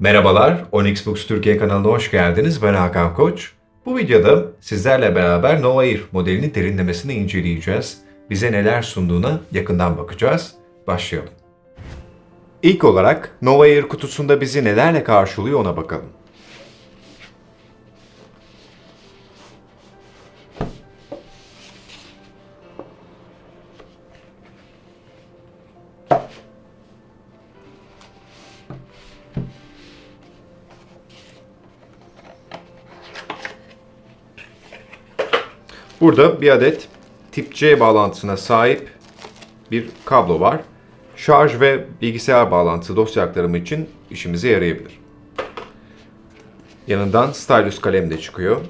Merhabalar, Onyx Books Türkiye kanalına hoş geldiniz. Ben Hakan Koç. Bu videoda sizlerle beraber Nova Air modelini derinlemesine inceleyeceğiz. Bize neler sunduğuna yakından bakacağız. Başlayalım. İlk olarak Nova Air kutusunda bizi nelerle karşılıyor ona bakalım. Burada bir adet tip C bağlantısına sahip bir kablo var. Şarj ve bilgisayar bağlantısı dosya aktarımı için işimize yarayabilir. Yanından stylus kalem de çıkıyor.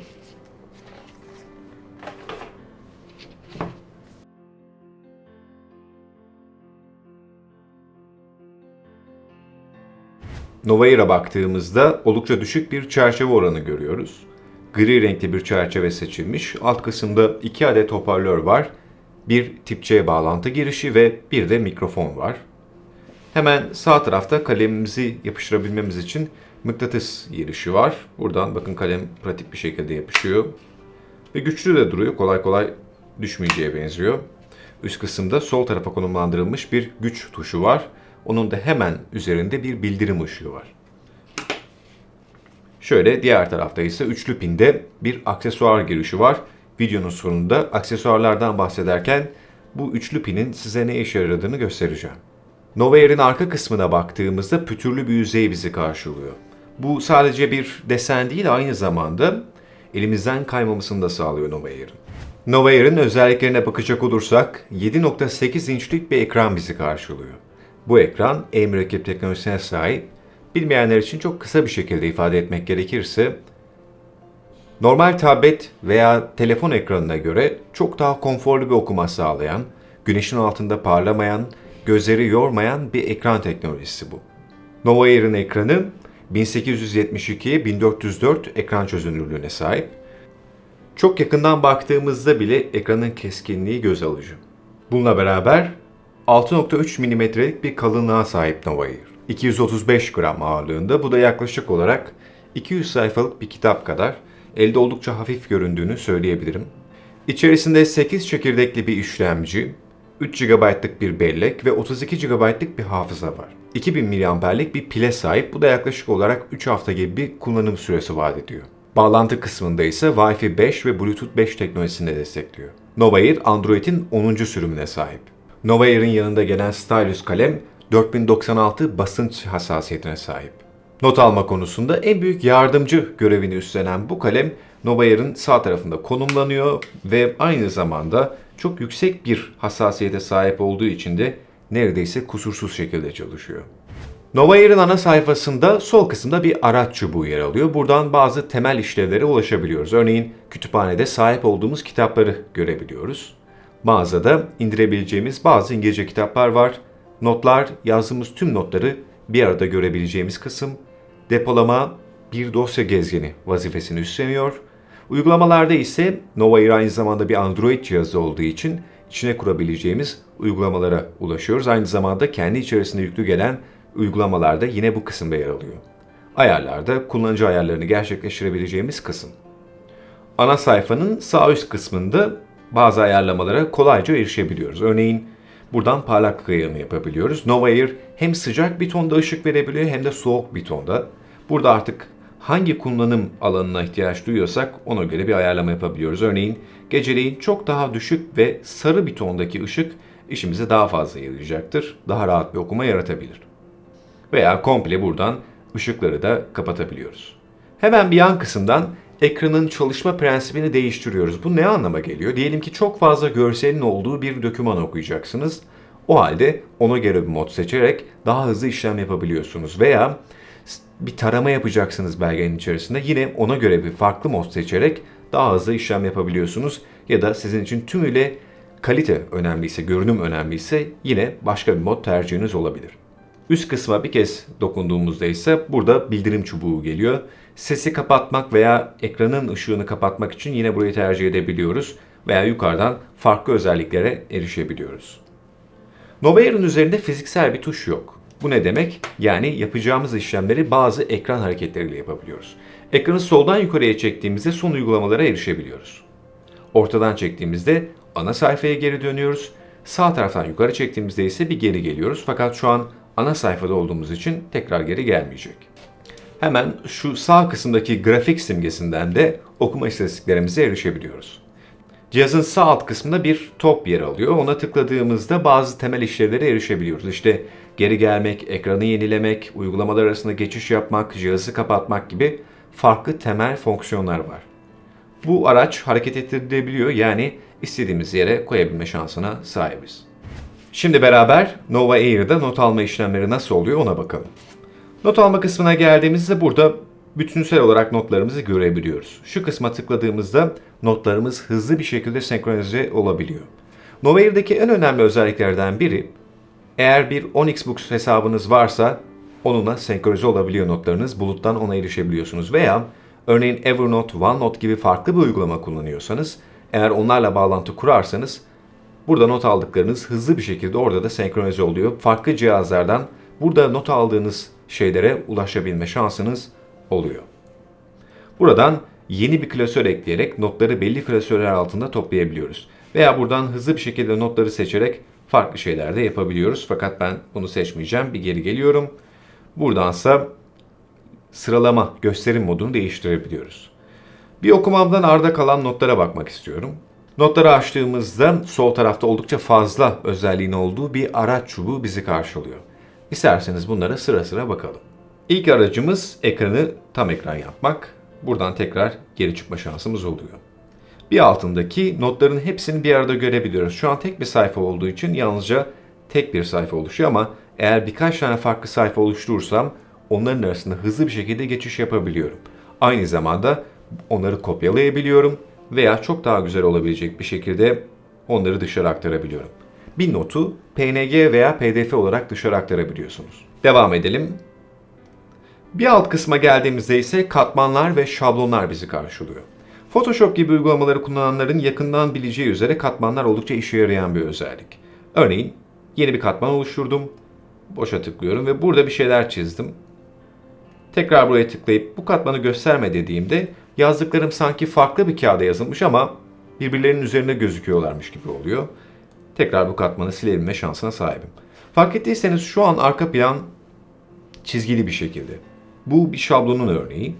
Nova Air'a baktığımızda oldukça düşük bir çerçeve oranı görüyoruz. Gri renkli bir çerçeve seçilmiş. Alt kısımda iki adet hoparlör var. Bir tip bağlantı girişi ve bir de mikrofon var. Hemen sağ tarafta kalemimizi yapıştırabilmemiz için mıknatıs girişi var. Buradan bakın kalem pratik bir şekilde yapışıyor. Ve güçlü de duruyor. Kolay kolay düşmeyeceğe benziyor. Üst kısımda sol tarafa konumlandırılmış bir güç tuşu var. Onun da hemen üzerinde bir bildirim ışığı var. Şöyle diğer tarafta ise üçlü pinde bir aksesuar girişi var. Videonun sonunda aksesuarlardan bahsederken bu üçlü pinin size ne işe yaradığını göstereceğim. Nova Air'in arka kısmına baktığımızda pütürlü bir yüzey bizi karşılıyor. Bu sadece bir desen değil aynı zamanda elimizden kaymamasını da sağlıyor Nova Air'in. Nova Air'in özelliklerine bakacak olursak 7.8 inçlik bir ekran bizi karşılıyor. Bu ekran e-mürekkep teknolojisine sahip. Bilmeyenler için çok kısa bir şekilde ifade etmek gerekirse normal tablet veya telefon ekranına göre çok daha konforlu bir okuma sağlayan, güneşin altında parlamayan, gözleri yormayan bir ekran teknolojisi bu. Nova Air'in ekranı 1872'ye 1404 ekran çözünürlüğüne sahip. Çok yakından baktığımızda bile ekranın keskinliği göz alıcı. Bununla beraber 6.3 mm'lik bir kalınlığa sahip Nova Air. 235 gram ağırlığında. Bu da yaklaşık olarak 200 sayfalık bir kitap kadar. Elde oldukça hafif göründüğünü söyleyebilirim. İçerisinde 8 çekirdekli bir işlemci, 3 GB'lık bir bellek ve 32 GB'lık bir hafıza var. 2000 mAh'lik bir pile sahip. Bu da yaklaşık olarak 3 hafta gibi bir kullanım süresi vaat ediyor. Bağlantı kısmında ise Wi-Fi 5 ve Bluetooth 5 teknolojisini destekliyor. Nova Air Android'in 10. sürümüne sahip. Nova Air'in yanında gelen stylus kalem 4096 basınç hassasiyetine sahip. Not alma konusunda en büyük yardımcı görevini üstlenen bu kalem Nova Air'in sağ tarafında konumlanıyor ve aynı zamanda çok yüksek bir hassasiyete sahip olduğu için de neredeyse kusursuz şekilde çalışıyor. Nova Air'in ana sayfasında sol kısımda bir araç çubuğu yer alıyor. Buradan bazı temel işlevlere ulaşabiliyoruz. Örneğin kütüphanede sahip olduğumuz kitapları görebiliyoruz. Mağazada indirebileceğimiz bazı İngilizce kitaplar var. Notlar, yazdığımız tüm notları bir arada görebileceğimiz kısım. Depolama, bir dosya gezgini vazifesini üstleniyor. Uygulamalarda ise Nova aynı zamanda bir Android cihazı olduğu için içine kurabileceğimiz uygulamalara ulaşıyoruz. Aynı zamanda kendi içerisinde yüklü gelen uygulamalarda yine bu kısımda yer alıyor. Ayarlarda kullanıcı ayarlarını gerçekleştirebileceğimiz kısım. Ana sayfanın sağ üst kısmında bazı ayarlamalara kolayca erişebiliyoruz. Örneğin buradan parlaklık ayarını yapabiliyoruz. Nova Air hem sıcak bir tonda ışık verebiliyor hem de soğuk bir tonda. Burada artık hangi kullanım alanına ihtiyaç duyuyorsak ona göre bir ayarlama yapabiliyoruz. Örneğin geceleyin çok daha düşük ve sarı bir tondaki ışık işimize daha fazla yarayacaktır. Daha rahat bir okuma yaratabilir. Veya komple buradan ışıkları da kapatabiliyoruz. Hemen bir yan kısımdan ekranın çalışma prensibini değiştiriyoruz. Bu ne anlama geliyor? Diyelim ki çok fazla görselin olduğu bir doküman okuyacaksınız. O halde ona göre bir mod seçerek daha hızlı işlem yapabiliyorsunuz. Veya bir tarama yapacaksınız belgenin içerisinde. Yine ona göre bir farklı mod seçerek daha hızlı işlem yapabiliyorsunuz. Ya da sizin için tümüyle kalite önemliyse, görünüm önemliyse yine başka bir mod tercihiniz olabilir. Üst kısma bir kez dokunduğumuzda ise burada bildirim çubuğu geliyor. Sesi kapatmak veya ekranın ışığını kapatmak için yine burayı tercih edebiliyoruz veya yukarıdan farklı özelliklere erişebiliyoruz. Nova Air'ın üzerinde fiziksel bir tuş yok. Bu ne demek? Yani yapacağımız işlemleri bazı ekran hareketleriyle yapabiliyoruz. Ekranı soldan yukarıya çektiğimizde son uygulamalara erişebiliyoruz. Ortadan çektiğimizde ana sayfaya geri dönüyoruz. Sağ taraftan yukarı çektiğimizde ise bir geri geliyoruz. Fakat şu an ana sayfada olduğumuz için tekrar geri gelmeyecek. Hemen şu sağ kısımdaki grafik simgesinden de okuma istatistiklerimize erişebiliyoruz. Cihazın sağ alt kısmında bir top yer alıyor. Ona tıkladığımızda bazı temel işlevlere erişebiliyoruz. İşte geri gelmek, ekranı yenilemek, uygulamalar arasında geçiş yapmak, cihazı kapatmak gibi farklı temel fonksiyonlar var. Bu araç hareket ettirilebiliyor yani istediğimiz yere koyabilme şansına sahibiz. Şimdi beraber Nova Air'da not alma işlemleri nasıl oluyor ona bakalım. Not alma kısmına geldiğimizde burada bütünsel olarak notlarımızı görebiliyoruz. Şu kısma tıkladığımızda notlarımız hızlı bir şekilde senkronize olabiliyor. Nova Air'daki en önemli özelliklerden biri eğer bir Onyxbox hesabınız varsa onunla senkronize olabiliyor notlarınız. Buluttan ona erişebiliyorsunuz. Veya örneğin Evernote, OneNote gibi farklı bir uygulama kullanıyorsanız eğer onlarla bağlantı kurarsanız burada not aldıklarınız hızlı bir şekilde orada da senkronize oluyor. Farklı cihazlardan burada not aldığınız şeylere ulaşabilme şansınız oluyor. Buradan yeni bir klasör ekleyerek notları belli klasörler altında toplayabiliyoruz. Veya buradan hızlı bir şekilde notları seçerek farklı şeyler de yapabiliyoruz. Fakat ben bunu seçmeyeceğim. Bir geri geliyorum. Buradansa sıralama gösterim modunu değiştirebiliyoruz. Bir okumamdan arda kalan notlara bakmak istiyorum. Notları açtığımızda sol tarafta oldukça fazla özelliğin olduğu bir araç çubuğu bizi karşılıyor. İsterseniz bunlara sıra sıra bakalım. İlk aracımız ekranı tam ekran yapmak. Buradan tekrar geri çıkma şansımız oluyor. Bir altındaki notların hepsini bir arada görebiliyoruz. Şu an tek bir sayfa olduğu için yalnızca tek bir sayfa oluşuyor ama eğer birkaç tane farklı sayfa oluşturursam onların arasında hızlı bir şekilde geçiş yapabiliyorum. Aynı zamanda onları kopyalayabiliyorum veya çok daha güzel olabilecek bir şekilde onları dışarı aktarabiliyorum. Bir notu PNG veya PDF olarak dışarı aktarabiliyorsunuz. Devam edelim. Bir alt kısma geldiğimizde ise katmanlar ve şablonlar bizi karşılıyor. Photoshop gibi uygulamaları kullananların yakından bileceği üzere katmanlar oldukça işe yarayan bir özellik. Örneğin yeni bir katman oluşturdum. Boşa tıklıyorum ve burada bir şeyler çizdim. Tekrar buraya tıklayıp bu katmanı gösterme dediğimde yazdıklarım sanki farklı bir kağıda yazılmış ama birbirlerinin üzerinde gözüküyorlarmış gibi oluyor. Tekrar bu katmanı silebilme şansına sahibim. Fark ettiyseniz şu an arka plan çizgili bir şekilde. Bu bir şablonun örneği.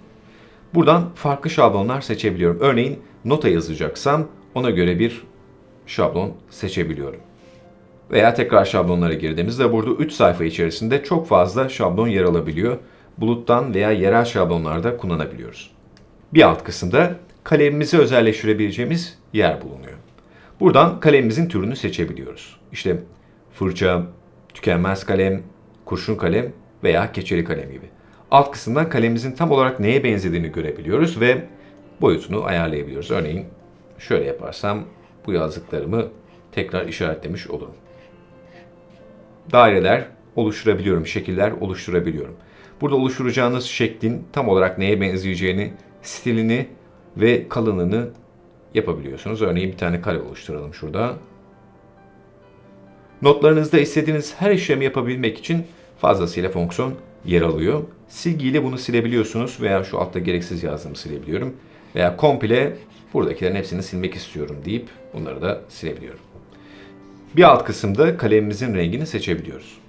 Buradan farklı şablonlar seçebiliyorum. Örneğin nota yazacaksam ona göre bir şablon seçebiliyorum. Veya tekrar şablonlara girdiğimizde burada 3 sayfa içerisinde çok fazla şablon yer alabiliyor. Buluttan veya yerel şablonlarda kullanabiliyoruz. Bir alt kısımda kalemimizi özelleştirebileceğimiz yer bulunuyor. Buradan kalemimizin türünü seçebiliyoruz. İşte fırça, tükenmez kalem, kurşun kalem veya keçeli kalem gibi. Alt kısımdan kalemimizin tam olarak neye benzediğini görebiliyoruz ve boyutunu ayarlayabiliyoruz. Örneğin şöyle yaparsam bu yazdıklarımı tekrar işaretlemiş olurum. Daireler oluşturabiliyorum, şekiller oluşturabiliyorum. Burada oluşturacağınız şeklin tam olarak neye benzeyeceğini, stilini ve kalınlığını yapabiliyorsunuz. Örneğin bir tane kare oluşturalım şurada. Notlarınızda istediğiniz her işlemi yapabilmek için fazlasıyla fonksiyon yer alıyor. Silgiyle bunu silebiliyorsunuz veya şu altta gereksiz yazdığımı silebiliyorum. Veya komple buradakilerin hepsini silmek istiyorum deyip bunları da silebiliyorum. Bir alt kısımda kalemimizin rengini seçebiliyoruz.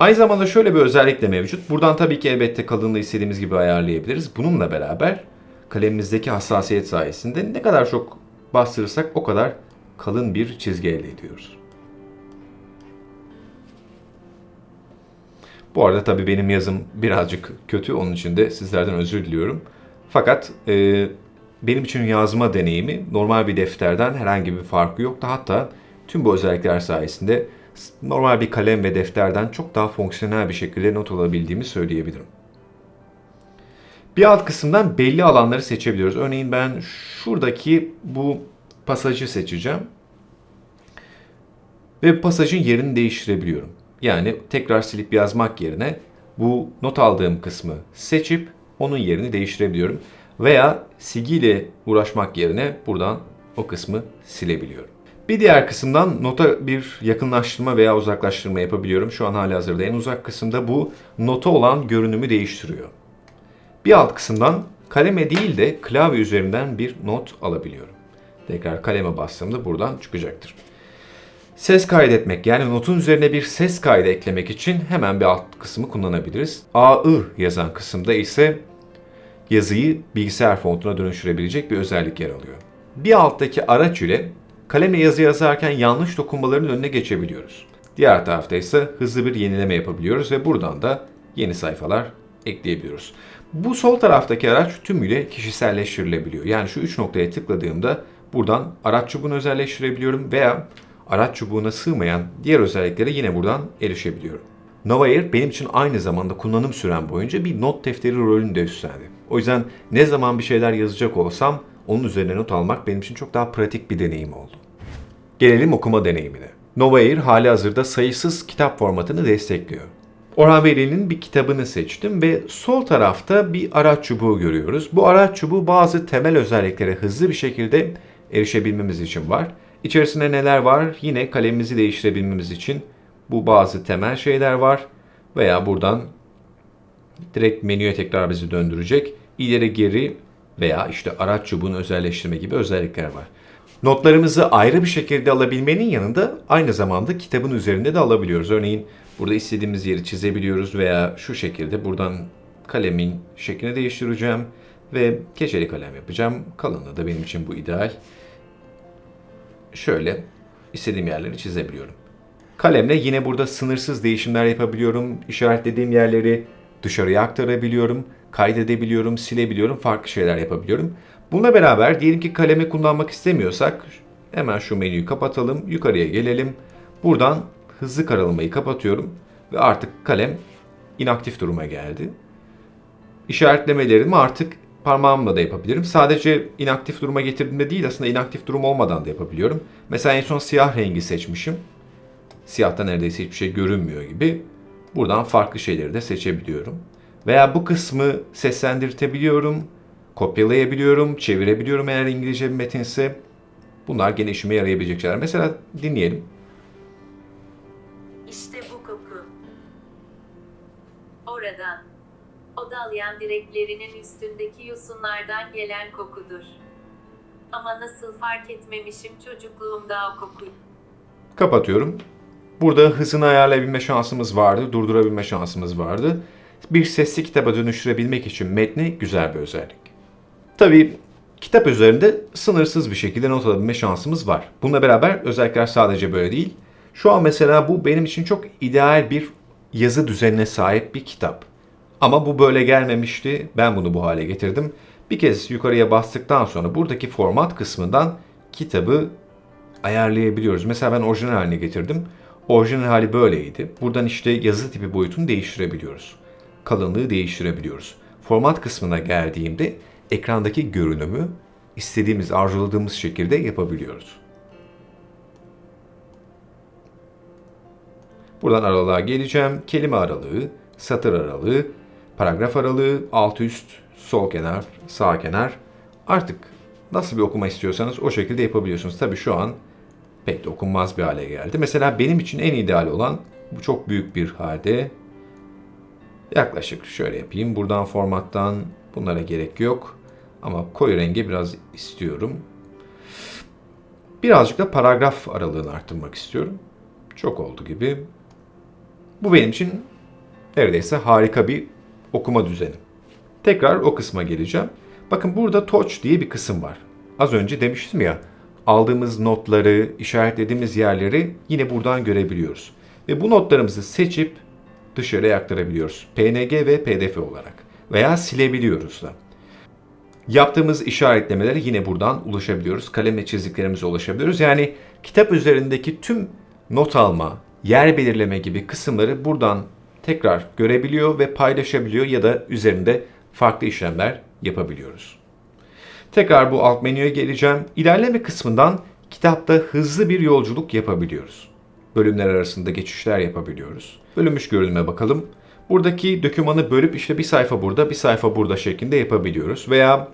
Aynı zamanda şöyle bir özellik de mevcut. Buradan tabii ki elbette kalınlığı istediğimiz gibi ayarlayabiliriz. Bununla beraber kalemimizdeki hassasiyet sayesinde ne kadar çok bastırırsak o kadar kalın bir çizgi elde ediyoruz. Bu arada tabii benim yazım birazcık kötü. Onun için de sizlerden özür diliyorum. Fakat e, benim için yazma deneyimi normal bir defterden herhangi bir farkı yoktu. Hatta tüm bu özellikler sayesinde normal bir kalem ve defterden çok daha fonksiyonel bir şekilde not alabildiğimi söyleyebilirim. Bir alt kısımdan belli alanları seçebiliyoruz. Örneğin ben şuradaki bu pasajı seçeceğim. Ve pasajın yerini değiştirebiliyorum. Yani tekrar silip yazmak yerine bu not aldığım kısmı seçip onun yerini değiştirebiliyorum. Veya silgiyle uğraşmak yerine buradan o kısmı silebiliyorum. Bir diğer kısımdan nota bir yakınlaştırma veya uzaklaştırma yapabiliyorum. Şu an hali hazırda en uzak kısımda bu nota olan görünümü değiştiriyor. Bir alt kısımdan kaleme değil de klavye üzerinden bir not alabiliyorum. Tekrar kaleme bastığımda buradan çıkacaktır. Ses kaydetmek yani notun üzerine bir ses kaydı eklemek için hemen bir alt kısmı kullanabiliriz. AI yazan kısımda ise yazıyı bilgisayar fontuna dönüştürebilecek bir özellik yer alıyor. Bir alttaki araç ile kalemle yazı yazarken yanlış dokunmaların önüne geçebiliyoruz. Diğer tarafta ise hızlı bir yenileme yapabiliyoruz ve buradan da yeni sayfalar ekleyebiliyoruz. Bu sol taraftaki araç tümüyle kişiselleştirilebiliyor. Yani şu üç noktaya tıkladığımda buradan araç çubuğunu özelleştirebiliyorum veya araç çubuğuna sığmayan diğer özelliklere yine buradan erişebiliyorum. Nova Air benim için aynı zamanda kullanım sürem boyunca bir not defteri rolünü de üstlendi. O yüzden ne zaman bir şeyler yazacak olsam onun üzerine not almak benim için çok daha pratik bir deneyim oldu. Gelelim okuma deneyimine. Nova Air hali hazırda sayısız kitap formatını destekliyor. Orhan Veli'nin bir kitabını seçtim ve sol tarafta bir araç çubuğu görüyoruz. Bu araç çubuğu bazı temel özelliklere hızlı bir şekilde erişebilmemiz için var. İçerisinde neler var? Yine kalemimizi değiştirebilmemiz için bu bazı temel şeyler var. Veya buradan direkt menüye tekrar bizi döndürecek. İleri geri veya işte araç çubuğunu özelleştirme gibi özellikler var. Notlarımızı ayrı bir şekilde alabilmenin yanında aynı zamanda kitabın üzerinde de alabiliyoruz. Örneğin burada istediğimiz yeri çizebiliyoruz veya şu şekilde buradan kalemin şeklini değiştireceğim ve keçeli kalem yapacağım. Kalınlığı da benim için bu ideal. Şöyle istediğim yerleri çizebiliyorum. Kalemle yine burada sınırsız değişimler yapabiliyorum. İşaretlediğim yerleri dışarıya aktarabiliyorum, kaydedebiliyorum, silebiliyorum, farklı şeyler yapabiliyorum. Bununla beraber diyelim ki kalemi kullanmak istemiyorsak hemen şu menüyü kapatalım, yukarıya gelelim. Buradan hızlı karalamayı kapatıyorum ve artık kalem inaktif duruma geldi. İşaretlemelerimi artık parmağımla da yapabilirim. Sadece inaktif duruma getirdiğimde değil aslında inaktif durum olmadan da yapabiliyorum. Mesela en son siyah rengi seçmişim. Siyahta neredeyse hiçbir şey görünmüyor gibi. Buradan farklı şeyleri de seçebiliyorum. Veya bu kısmı seslendirtebiliyorum, kopyalayabiliyorum, çevirebiliyorum eğer İngilizce bir metinse. Bunlar gene işime yarayabilecek şeyler. Mesela dinleyelim. İşte bu koku. Oradan. O dalyan direklerinin üstündeki yosunlardan gelen kokudur. Ama nasıl fark etmemişim çocukluğumda o kokuyu. Kapatıyorum. Burada hızını ayarlayabilme şansımız vardı, durdurabilme şansımız vardı. Bir sesli kitaba dönüştürebilmek için metni güzel bir özellik. Tabii kitap üzerinde sınırsız bir şekilde not alabilme şansımız var. Bununla beraber özellikler sadece böyle değil. Şu an mesela bu benim için çok ideal bir yazı düzenine sahip bir kitap. Ama bu böyle gelmemişti. Ben bunu bu hale getirdim. Bir kez yukarıya bastıktan sonra buradaki format kısmından kitabı ayarlayabiliyoruz. Mesela ben orijinal haline getirdim. Orijinal hali böyleydi. Buradan işte yazı tipi boyutunu değiştirebiliyoruz. Kalınlığı değiştirebiliyoruz. Format kısmına geldiğimde ekrandaki görünümü istediğimiz, arzuladığımız şekilde yapabiliyoruz. Buradan aralığa geleceğim. Kelime aralığı, satır aralığı, paragraf aralığı, alt üst, sol kenar, sağ kenar. Artık nasıl bir okuma istiyorsanız o şekilde yapabiliyorsunuz. Tabii şu an pek de okunmaz bir hale geldi. Mesela benim için en ideal olan bu çok büyük bir halde yaklaşık şöyle yapayım. Buradan formattan bunlara gerek yok. Ama koyu rengi biraz istiyorum. Birazcık da paragraf aralığını arttırmak istiyorum. Çok oldu gibi. Bu benim için neredeyse harika bir okuma düzeni. Tekrar o kısma geleceğim. Bakın burada touch diye bir kısım var. Az önce demiştim ya aldığımız notları, işaretlediğimiz yerleri yine buradan görebiliyoruz. Ve bu notlarımızı seçip dışarıya aktarabiliyoruz. PNG ve PDF olarak. Veya silebiliyoruz da. Yaptığımız işaretlemeleri yine buradan ulaşabiliyoruz. Kalemle çizdiklerimize ulaşabiliyoruz. Yani kitap üzerindeki tüm not alma, yer belirleme gibi kısımları buradan tekrar görebiliyor ve paylaşabiliyor ya da üzerinde farklı işlemler yapabiliyoruz. Tekrar bu alt menüye geleceğim. İlerleme kısmından kitapta hızlı bir yolculuk yapabiliyoruz. Bölümler arasında geçişler yapabiliyoruz. Bölünmüş görünüme bakalım. Buradaki dokümanı bölüp işte bir sayfa burada, bir sayfa burada şeklinde yapabiliyoruz. Veya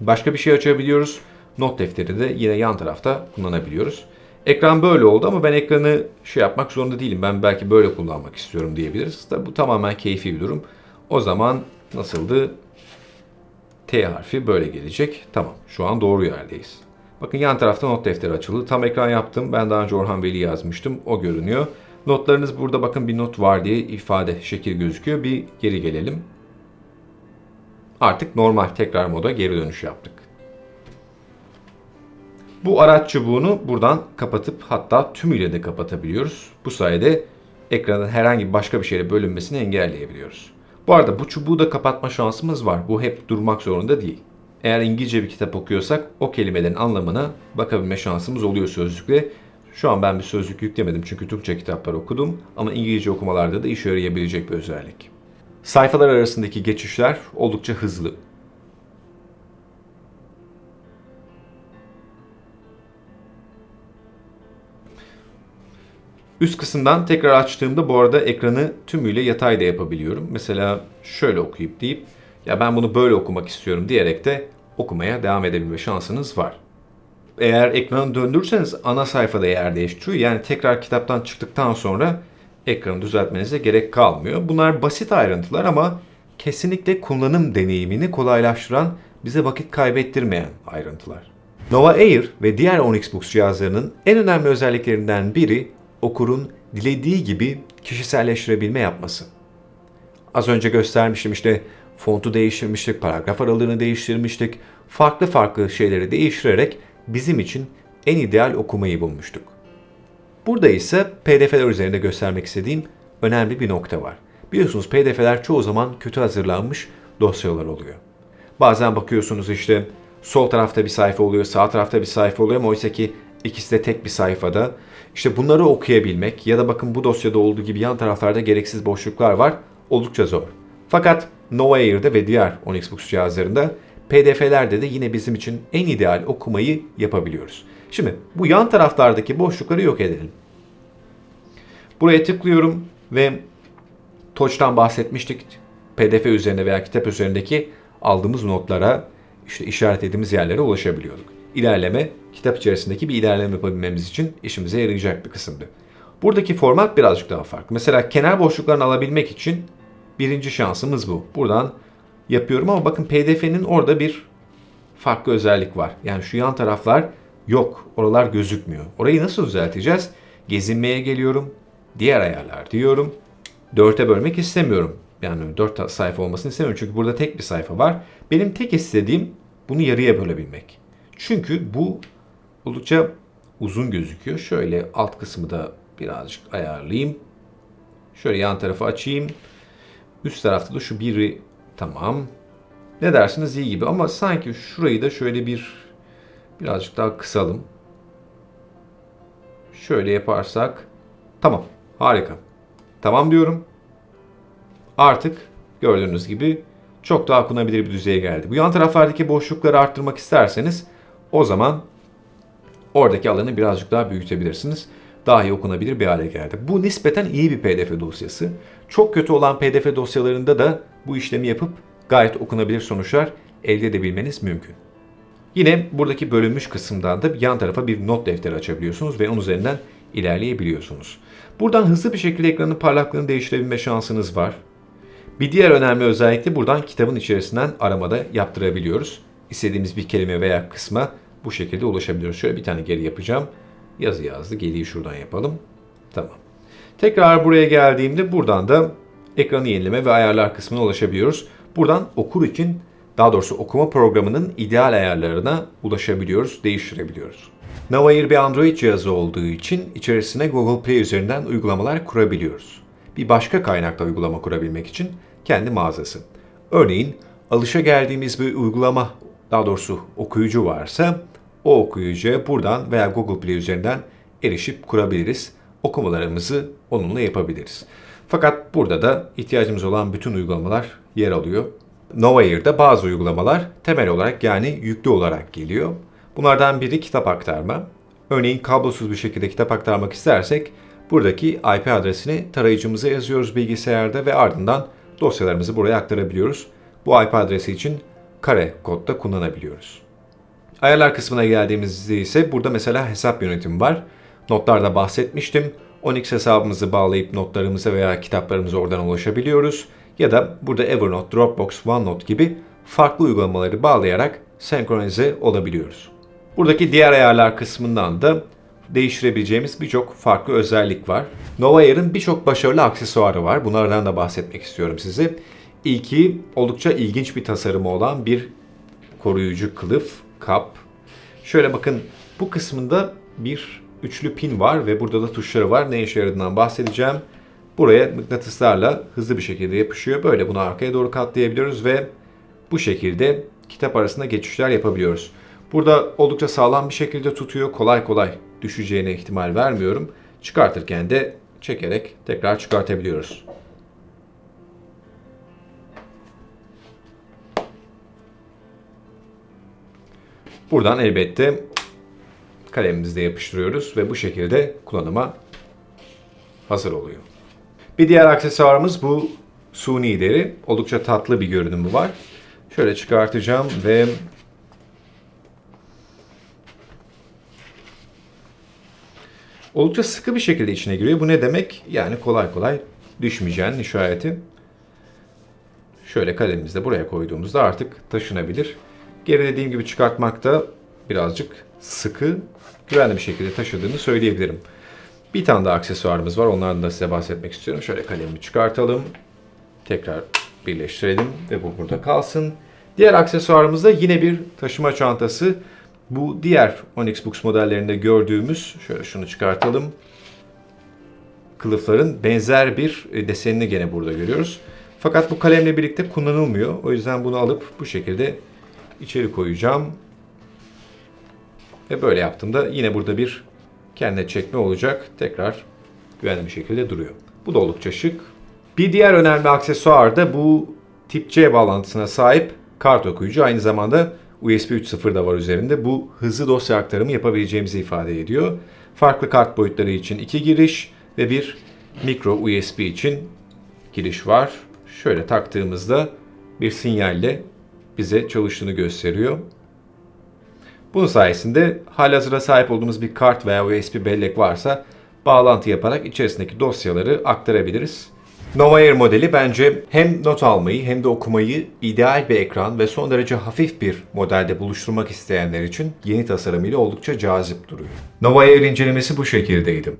başka bir şey açabiliyoruz. Not defteri de yine yan tarafta kullanabiliyoruz. Ekran böyle oldu ama ben ekranı şey yapmak zorunda değilim. Ben belki böyle kullanmak istiyorum diyebiliriz. Tabi bu tamamen keyfi bir durum. O zaman nasıldı? T harfi böyle gelecek. Tamam. Şu an doğru yerdeyiz. Bakın yan tarafta not defteri açıldı. Tam ekran yaptım. Ben daha önce Orhan Veli yazmıştım. O görünüyor. Notlarınız burada bakın bir not var diye ifade şekil gözüküyor. Bir geri gelelim. Artık normal tekrar moda geri dönüş yaptık. Bu araç çubuğunu buradan kapatıp hatta tümüyle de kapatabiliyoruz. Bu sayede ekranın herhangi başka bir şeyle bölünmesini engelleyebiliyoruz. Bu arada bu çubuğu da kapatma şansımız var. Bu hep durmak zorunda değil. Eğer İngilizce bir kitap okuyorsak o kelimelerin anlamına bakabilme şansımız oluyor sözlükle. Şu an ben bir sözlük yüklemedim çünkü Türkçe kitaplar okudum ama İngilizce okumalarda da işe yarayabilecek bir özellik. Sayfalar arasındaki geçişler oldukça hızlı. Üst kısımdan tekrar açtığımda bu arada ekranı tümüyle yatay da yapabiliyorum. Mesela şöyle okuyup deyip ya ben bunu böyle okumak istiyorum diyerek de okumaya devam edebilme şansınız var. Eğer ekranı döndürürseniz ana sayfada yer değiştiriyor. Yani tekrar kitaptan çıktıktan sonra ekranı düzeltmenize gerek kalmıyor. Bunlar basit ayrıntılar ama kesinlikle kullanım deneyimini kolaylaştıran, bize vakit kaybettirmeyen ayrıntılar. Nova Air ve diğer Onyx Books cihazlarının en önemli özelliklerinden biri okurun dilediği gibi kişiselleştirebilme yapması. Az önce göstermiştim işte fontu değiştirmiştik, paragraf aralığını değiştirmiştik. Farklı farklı şeyleri değiştirerek bizim için en ideal okumayı bulmuştuk. Burada ise PDF'ler üzerinde göstermek istediğim önemli bir nokta var. Biliyorsunuz PDF'ler çoğu zaman kötü hazırlanmış dosyalar oluyor. Bazen bakıyorsunuz işte sol tarafta bir sayfa oluyor, sağ tarafta bir sayfa oluyor ama oysa ki ikisi de tek bir sayfada. İşte bunları okuyabilmek ya da bakın bu dosyada olduğu gibi yan taraflarda gereksiz boşluklar var. Oldukça zor. Fakat Nova Air'de ve diğer Onyx Books cihazlarında PDF'lerde de yine bizim için en ideal okumayı yapabiliyoruz. Şimdi bu yan taraflardaki boşlukları yok edelim. Buraya tıklıyorum ve Touch'tan bahsetmiştik. PDF üzerine veya kitap üzerindeki aldığımız notlara, işte işaretlediğimiz yerlere ulaşabiliyorduk. İlerleme, kitap içerisindeki bir ilerleme yapabilmemiz için işimize yarayacak bir kısımdı. Buradaki format birazcık daha farklı. Mesela kenar boşluklarını alabilmek için birinci şansımız bu. Buradan yapıyorum ama bakın PDF'nin orada bir farklı özellik var. Yani şu yan taraflar yok. Oralar gözükmüyor. Orayı nasıl düzelteceğiz? Gezinmeye geliyorum. Diğer ayarlar diyorum. Dörte bölmek istemiyorum. Yani dört sayfa olmasını istemiyorum. Çünkü burada tek bir sayfa var. Benim tek istediğim bunu yarıya bölebilmek. Çünkü bu oldukça uzun gözüküyor. Şöyle alt kısmı da birazcık ayarlayayım. Şöyle yan tarafı açayım. Üst tarafta da şu biri tamam. Ne dersiniz iyi gibi ama sanki şurayı da şöyle bir birazcık daha kısalım. Şöyle yaparsak tamam harika. Tamam diyorum. Artık gördüğünüz gibi çok daha okunabilir bir düzeye geldi. Bu yan taraflardaki boşlukları arttırmak isterseniz o zaman oradaki alanı birazcık daha büyütebilirsiniz. Daha iyi okunabilir bir hale geldi. Bu nispeten iyi bir PDF dosyası. Çok kötü olan PDF dosyalarında da bu işlemi yapıp gayet okunabilir sonuçlar elde edebilmeniz mümkün. Yine buradaki bölünmüş kısımdan da yan tarafa bir not defteri açabiliyorsunuz ve onun üzerinden ilerleyebiliyorsunuz. Buradan hızlı bir şekilde ekranın parlaklığını değiştirebilme şansınız var. Bir diğer önemli özellik de buradan kitabın içerisinden aramada yaptırabiliyoruz. İstediğimiz bir kelime veya kısma bu şekilde ulaşabiliyoruz. Şöyle bir tane geri yapacağım. Yazı yazdı. Geriyi şuradan yapalım. Tamam. Tekrar buraya geldiğimde buradan da ekranı yenileme ve ayarlar kısmına ulaşabiliyoruz. Buradan okur için daha doğrusu okuma programının ideal ayarlarına ulaşabiliyoruz, değiştirebiliyoruz. Nova Air bir Android cihazı olduğu için içerisine Google Play üzerinden uygulamalar kurabiliyoruz. Bir başka kaynakta uygulama kurabilmek için kendi mağazası. Örneğin alışa geldiğimiz bir uygulama, daha doğrusu okuyucu varsa o okuyucuya buradan veya Google Play üzerinden erişip kurabiliriz. Okumalarımızı onunla yapabiliriz. Fakat burada da ihtiyacımız olan bütün uygulamalar yer alıyor. Nova Air'da bazı uygulamalar temel olarak yani yüklü olarak geliyor. Bunlardan biri kitap aktarma. Örneğin kablosuz bir şekilde kitap aktarmak istersek buradaki IP adresini tarayıcımıza yazıyoruz bilgisayarda ve ardından dosyalarımızı buraya aktarabiliyoruz. Bu IP adresi için kare kodda kullanabiliyoruz. Ayarlar kısmına geldiğimizde ise burada mesela hesap yönetimi var. notlarda bahsetmiştim. Onyx hesabımızı bağlayıp notlarımıza veya kitaplarımıza oradan ulaşabiliyoruz. Ya da burada Evernote, Dropbox, OneNote gibi farklı uygulamaları bağlayarak senkronize olabiliyoruz. Buradaki diğer ayarlar kısmından da değiştirebileceğimiz birçok farklı özellik var. Nova Air'ın birçok başarılı aksesuarı var. Bunlardan da bahsetmek istiyorum size. İlki oldukça ilginç bir tasarımı olan bir koruyucu kılıf, kap. Şöyle bakın bu kısmında bir üçlü pin var ve burada da tuşları var. Ne işe yaradığından bahsedeceğim. Buraya mıknatıslarla hızlı bir şekilde yapışıyor. Böyle bunu arkaya doğru katlayabiliyoruz ve bu şekilde kitap arasında geçişler yapabiliyoruz. Burada oldukça sağlam bir şekilde tutuyor. Kolay kolay düşeceğine ihtimal vermiyorum. Çıkartırken de çekerek tekrar çıkartabiliyoruz. Buradan elbette kalemimizi de yapıştırıyoruz ve bu şekilde kullanıma hazır oluyor. Bir diğer aksesuarımız bu suni deri. Oldukça tatlı bir görünümü var. Şöyle çıkartacağım ve oldukça sıkı bir şekilde içine giriyor. Bu ne demek? Yani kolay kolay düşmeyeceğin işareti. Şöyle kalemimizi de buraya koyduğumuzda artık taşınabilir. Geri dediğim gibi çıkartmakta birazcık sıkı, güvenli bir şekilde taşıdığını söyleyebilirim. Bir tane daha aksesuarımız var. Onlardan da size bahsetmek istiyorum. Şöyle kalemimi çıkartalım. Tekrar birleştirelim ve bu burada kalsın. Diğer aksesuarımız da yine bir taşıma çantası. Bu diğer Onyx Books modellerinde gördüğümüz, şöyle şunu çıkartalım. Kılıfların benzer bir e, desenini gene burada görüyoruz. Fakat bu kalemle birlikte kullanılmıyor. O yüzden bunu alıp bu şekilde içeri koyacağım. Ve böyle yaptığımda yine burada bir kendine çekme olacak. Tekrar güvenli bir şekilde duruyor. Bu da oldukça şık. Bir diğer önemli aksesuar da bu tip C bağlantısına sahip kart okuyucu. Aynı zamanda USB 3.0 da var üzerinde. Bu hızlı dosya aktarımı yapabileceğimizi ifade ediyor. Farklı kart boyutları için iki giriş ve bir micro USB için giriş var. Şöyle taktığımızda bir sinyalle bize çalıştığını gösteriyor. Bunun sayesinde halihazırda sahip olduğumuz bir kart veya USB bellek varsa bağlantı yaparak içerisindeki dosyaları aktarabiliriz. Nova modeli bence hem not almayı hem de okumayı ideal bir ekran ve son derece hafif bir modelde buluşturmak isteyenler için yeni tasarımıyla oldukça cazip duruyor. Nova incelemesi bu şekildeydi.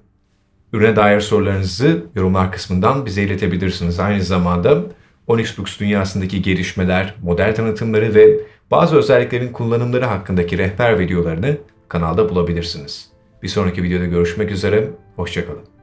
Ürüne dair sorularınızı yorumlar kısmından bize iletebilirsiniz. Aynı zamanda Onyx Books dünyasındaki gelişmeler, model tanıtımları ve bazı özelliklerin kullanımları hakkındaki rehber videolarını kanalda bulabilirsiniz. Bir sonraki videoda görüşmek üzere, hoşçakalın.